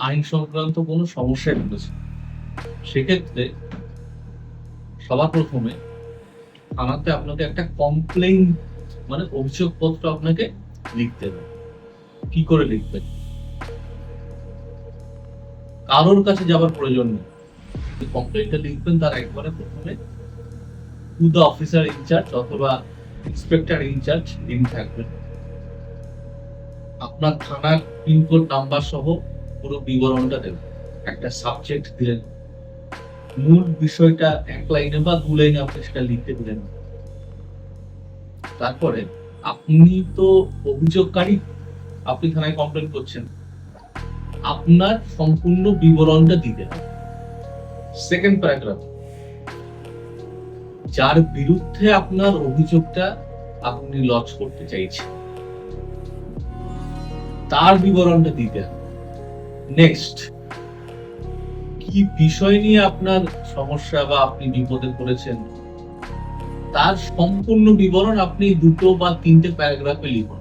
আইন সংক্রান্ত কোনো সমস্যায় ঢুকেছে সেক্ষেত্রে সবার প্রথমে থানাতে আপনাকে একটা কমপ্লেইন মানে অভিযোগপত্র আপনাকে লিখতে হবে। কি করে লিখবেন? কারোর কাছে যাবার প্রয়োজন নেই। কমপ্লেইনটা লিখবেন, তার একবারে প্রথমে to the officer in charge অথবা ইন্সপেক্টর ইনচার্জ যিনি থাকবেন। আপনার থানার পিনকোড নাম্বার সহ পুরো বিবরণটা দেবেন একটা সাবজেক্ট দিলেন মূল বিষয়টা এক লাইনে বা দু লাইনে আপনি সেটা লিখতে দিলেন। তারপরে আপনি তো অভিযোগকারী, আপনি থানায় কমপ্লেন করছেন। আপনার সম্পূর্ণ বিবরণটা দিতে হবে। সেকেন্ড প্যারাগ্রাফ যার বিরুদ্ধে আপনার অভিযোগটা আপনি লজ করতে চাইছেন, তার বিবরণটা দিতে হবে। নেক্সট কি বিষয় নিয়ে আপনার সমস্যা বা আপনি বিপদে পড়েছেন? তার সম্পূর্ণ বিবরণ আপনি দুটো বা তিনটে প্যারাগ্রাফে লিখুন।